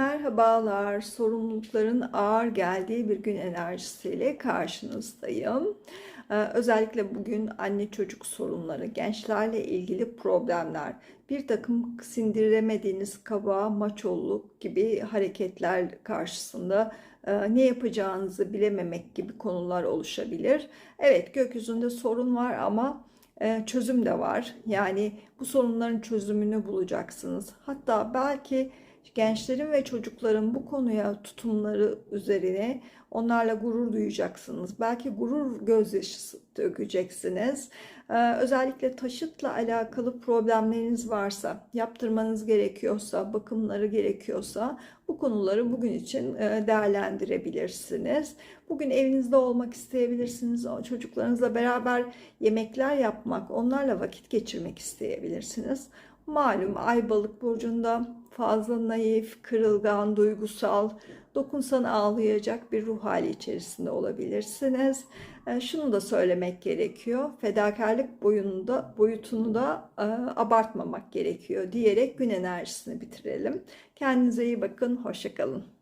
Merhabalar, sorumlulukların ağır geldiği bir gün enerjisiyle karşınızdayım. Ee, özellikle bugün anne çocuk sorunları, gençlerle ilgili problemler, bir takım sindiremediğiniz kaba, maçolluk gibi hareketler karşısında e, ne yapacağınızı bilememek gibi konular oluşabilir. Evet, gökyüzünde sorun var ama e, çözüm de var. Yani bu sorunların çözümünü bulacaksınız. Hatta belki gençlerin ve çocukların bu konuya tutumları üzerine onlarla gurur duyacaksınız. Belki gurur gözyaşı dökeceksiniz. Ee, özellikle taşıtla alakalı problemleriniz varsa, yaptırmanız gerekiyorsa, bakımları gerekiyorsa bu konuları bugün için e, değerlendirebilirsiniz. Bugün evinizde olmak isteyebilirsiniz. Çocuklarınızla beraber yemekler yapmak, onlarla vakit geçirmek isteyebilirsiniz. Malum Ay Balık burcunda fazla naif, kırılgan, duygusal, dokunsan ağlayacak bir ruh hali içerisinde olabilirsiniz. E, şunu da söylemek gerekiyor. Fedakarlık boyunda, boyutunu da e, abartmamak gerekiyor diyerek gün enerjisini bitirelim. Kendinize iyi bakın. Hoşçakalın.